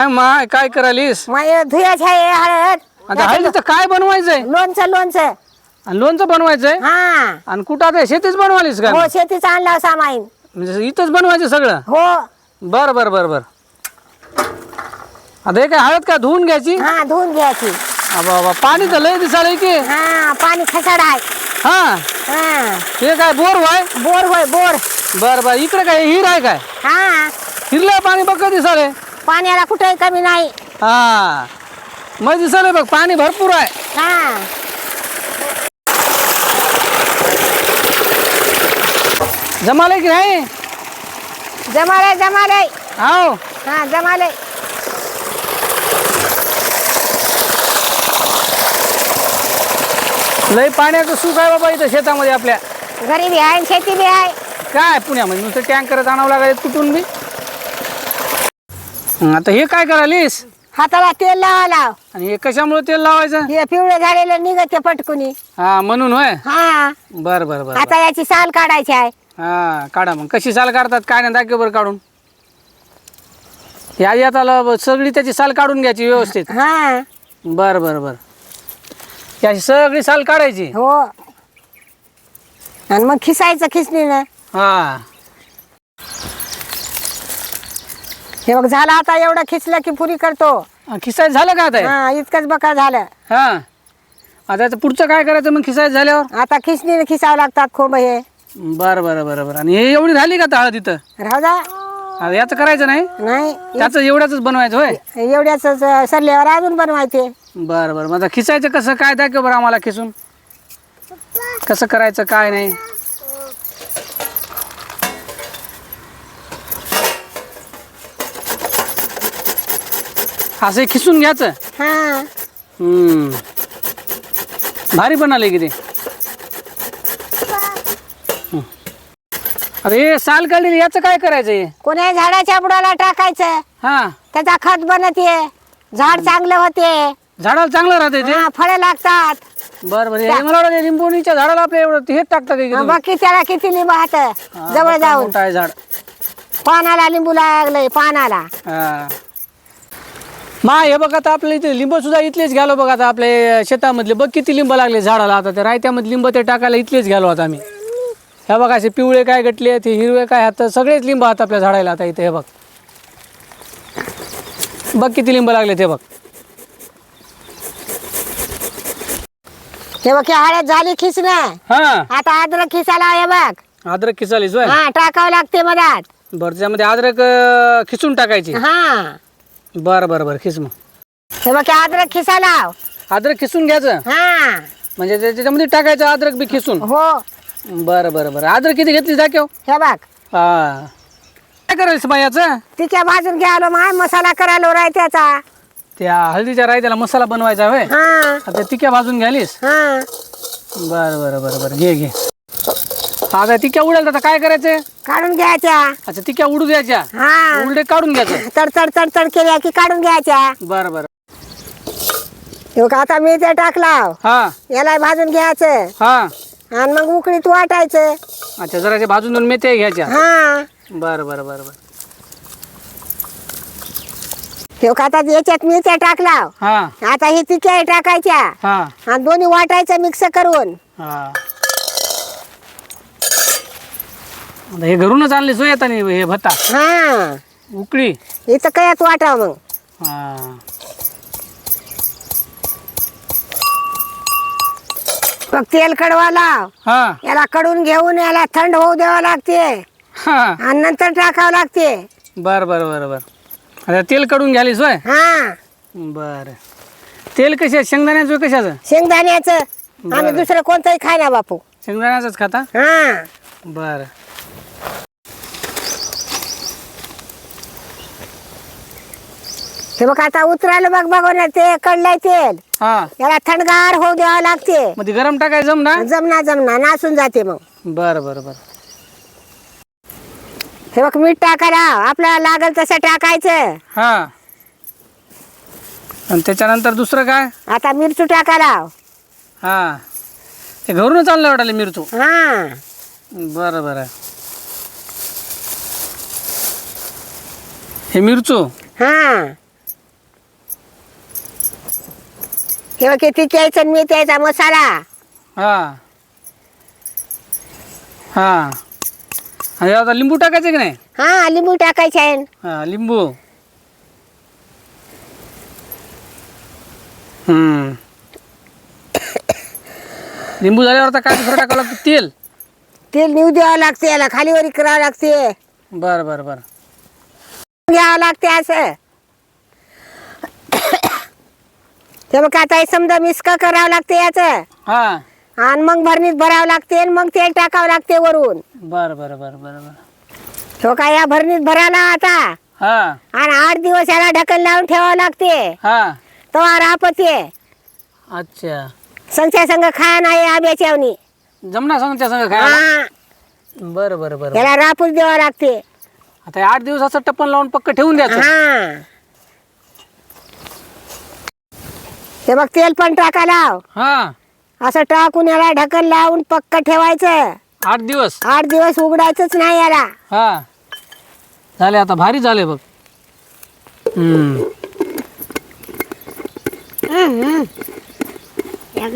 काय माय काय धुयाच आहे हळद. आता हळदीचं काय बनवायचंय? लोणचं लोणचं. आणि लोणचं बनवायचंय? हा. आणि कुठं आता शेतीच बनवालीस का? हो शेतीचं आणलं सामाईन म्हणजे इथंच बनवायचं सगळं? हो. बर बर बर बर. आता हे काय हळद का धुवून घ्यायची? हा धुवून घ्यायची. अबा पाणी तर लय दिसालय की. हा पाणी खसाड आहे. हा. हा. हे काय बोर व्हाय? बोर होय बोर. बर बर. इकडे काय हिर आहे काय? हा. हिरलं पाणी बघ दिसालय. पाण्याला कुठेही कमी नाही. हा. मग दिसालय बघ पाणी भरपूर आहे. हा. जमालय की नाही? जमालय जमालय. हाव. हा जमालय. लय पाण्याचं सुख आहे बाबा इथं शेतामध्ये आपल्या. घरी बी आहे शेती बी आहे. काय पुण्यामध्ये नुसतं टँकर आणावं लागायचं कुठून बी? हं, आता हे काय करालीस हाताला तेल लावा लाव. आणि हे कशामुळे तेल लावायचं? हे पिवळं झालेलं निघते पटकुनी. हा म्हणून होय? हा. बर बर बर आता याची साल काढायची आहे. हा काढा मग. कशी साल काढतात? काय नाही दाखव बरं काढून. या येताला सगळी त्याची साल काढून घ्यायची व्यवस्थित. हा. बर बर बर. याची सगळी साल काढायची? हो. आणि मग खिसायचं खिसणीनं. हा. हे बघ झालं आता एवढं खिसलं की पुरी करतो. खिसायचं झालं का आता हे? हा इतकंच बका झालं. हा. आता याचं पुढचं काय करायचं मग खिसायचं झाल्यावर? आता खिसणीनं खिसावं लागतात खोब हे. बरं बरं बरं बरं. आणि हे एवढी झाली का आता हळद इथं? राहू द्या. आता याचं करायचं नाही? नाही. त्याचं एवढ्याच बनवायचं होय? एवढ्याच सरल्यावर अजून बनवायचे. बरं बरं. मग आता खिसायचं कसं? काय दाखव बरं आम्हाला खिसून. कसं करायचं काय नाही? असं खिसून घ्यायचं? हा. हम्म. भारी बनाले की ते. हं. अरे साल काढलेली याचं काय करायचं हे? कोण्या झाडाच्या बुडाला टाकायचं? हा. त्याचा खत बनते झाड चांगलं होते. झाडाला चांगलं राहते ते? हा फळं लागतात. बरं बरं. हे मला वाटलं लिंबोणीच्या झाडाला आपल्या एवढं हेच टाकता का हा, तुम्ही? बाकी त्याला किती लिंब हात? हा, जवळ मोठा- जाऊन. आहे झाड. पानाला लिंबू लागलंय पानाला. हा. मा हे बघ आता आपल्या इथे लिंब सुद्धा इथलेच घालो बघ आता आपल्या शेतामधले. बघ किती लिंब लागले झाडाला आता. ते रायत्यामध्ये लिंब ते टाकायला इथलेच घालो आता आम्ही. हे बघ असे पिवळे काय गटले ते हिरवे काय हात सगळेच लिंब आहेत आपल्या झाडाला आता इथे हे बघ. बघ किती लिंब लागले ते बघ. हे बघ ही हळद झाली खिसणं हा. आता अद्रक खिसायला हे बघ. अद्रक खिसालीस होय? हा टाकावं लागते मधात. बरं त्यामध्ये अद्रक अं, खिसून टाकायची. हा. बरं बरं बरं खिस मग. हे बघ हे अद्रक खिसायला अद्रक खिसून घ्यायचं? हा. म्हणजे ते- त्याच्यामध्ये टाकायचं अद्रक बी खिसून? हो. बरं बरं बरं. अद्रक किती घेतली दाखव. हे बघ. हा. काय करायचं बा याचं? तिच्या भाजून घ्यायला माय मसाला करायला रायत्याचा त्या हळदीच्या रायत्याला मसाला बनवायचा होय? हा. आता तिक्या भाजून घ्यालीस हा. बरं बरं बरं बरं. घे घे. आता तिक्या उडेल आता काय करायचं? काढून घ्यायच्या. अच्छा तिक्या उडू द्यायच्या? हा. उलटे काढून घ्यायचं? तडतड तडतड केल्या की काढून घ्यायच्या. बरं बरं. हे बघ आता मी ते टाकला हा. याला भाजून घ्यायचं. हा. आणि मग उकळीत वाटायचं. अच्छा जरा ते भाजून दोन मेथ्या घ्यायच्या. हा. बरं बरं बरं बरं. हे बघ आता याच्यात मी ते टाकला हा. आता हे तिच्या टाकायच्या. हा. आणि दोन्ही वाटायचं मिक्स करून. हा. आता हे घरूनच आणले सोय आता हे भत्ता. हा. उकळी. इथं कयात वाटाव मग? हा. मग तेल कडवा लाव हा. याला कडून घेऊन याला थंड होऊ द्यावं लागते. हा. आणि नंतर टाकावं लागते. बर बर बर बर. आता तेल काढून घ्यालीस होय हा. बर. तेल कशा शेंगदाण्याचं कशाचं? शेंगदाण्याचं. आम्ही. दुसरं कोणतंही खाय ना बापू. शेंगदाण्याचंच खाता? हा. बर. हे बघ आता उतरायला बघ बघून ते कडलंय तेल. हा. याला थंडगार होऊ द्यावं लागते. मग ते गरम टाकायचं जम ना? जमना जमना नासून जाते मग. बर बर बर. हे बघ मीठ टाकायला आपल्याला लागल तसं टाकायचं. हा. आणि त्याच्यानंतर दुसरं काय? आता मिरचू टाकायला हा. ते घरूनच आणलं वाटायला मिरचू. हा. बरं बरं. हे मिरचू? हा. हे बघ किती त्याचा मी त्याचा मसाला. हा. हा. आणि आता लिंबू टाकायचं की नाही? हा लिंबू टाकायचे आहे. हा लिंबू. हम्म. लिंबू झाल्यावर आता काय दुसरं टाकावं लागतं तेल. तेल नेऊ द्यावं लागते याला खालीवरी करावं लागते. बरं बरं बरं. घ्यावं लागते असं. ते बघ आता हे समजा मिसका करावं लागते याचं? हा. आणि मग भरणीत भरावं लागते आणि मग तेल टाकावं लागते वरून. बरं बरं बरं बरं बरं. तो काय या भरणीत भरायला आता? हा. आणि आठ दिवस याला ढकल लावून ठेवावं लागते. हा. तो रापते अच्छा. संख्या संघ खाया नाही आब्याच्यावनी जमना सांग त्या संग काय हा. बरं बरं बरं. याला रापूस द्यावं लागते. आता हे आठ दिवसाचं टप्पन लावून पक्क ठेवून द्यायचं. हा. ते बघ तेल पण टाका लाव. हा. असं टाकून याला ढकल लावून पक्क ठेवायचं. आठ दिवस. आठ दिवस उघडायचंच नाही याला. हा. झाले आता भारी झाले बघ. हम्म. या